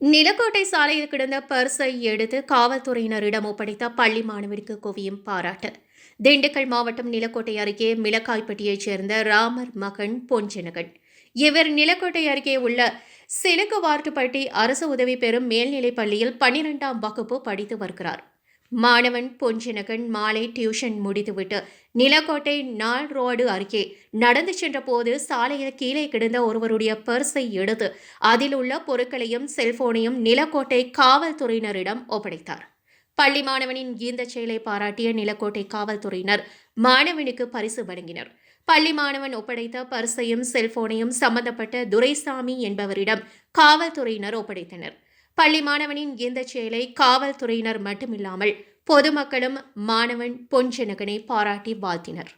நிலக்கோட்டை சாலையில் கிடந்த பர்ஸை எடுத்து காவல்துறையினரிடம் ஒப்படைத்த பள்ளி மாணவருக்கு குவியும் பாராட்டு. திண்டுக்கல் மாவட்டம் நிலக்கோட்டை அருகே மிளகாய்பட்டியைச் சேர்ந்த ராமர் மகன் பொஞ்சனகன் இவர் நிலக்கோட்டை அருகே உள்ள சிலுக்குவார்ட்டுப்பட்டி அரசு உதவி பெறும் மேல்நிலைப் பள்ளியில் பன்னிரெண்டாம் வகுப்பு படித்து வருகிறார். மாணவன் பொஞ்சினகன் மாலை டியூஷன் முடித்துவிட்டு நிலக்கோட்டை நாள் ரோடு அருகே நடந்து சென்றபோது சாலையில் கீழே கிடந்த ஒருவருடைய பர்ஸை எடுத்து அதில் உள்ள பொருட்களையும் செல்போனையும் நிலக்கோட்டை காவல்துறையினரிடம் ஒப்படைத்தார். பள்ளி மாணவனின் இந்த செயலை பாராட்டிய நிலக்கோட்டை காவல்துறையினர் மாணவனுக்கு பரிசு வழங்கினர். பள்ளி மாணவன் ஒப்படைத்த பர்ஸையும் செல்போனையும் சம்பந்தப்பட்ட துரைசாமி என்பவரிடம் காவல்துறையினர் ஒப்படைத்தனர். பள்ளி மாணவனின் இந்த செயலை காவல்துறையினர் மட்டுமில்லாமல் பொதுமக்களும் மாணவன் பொன்ஜனகனை பாராட்டி வாழ்த்தினர்.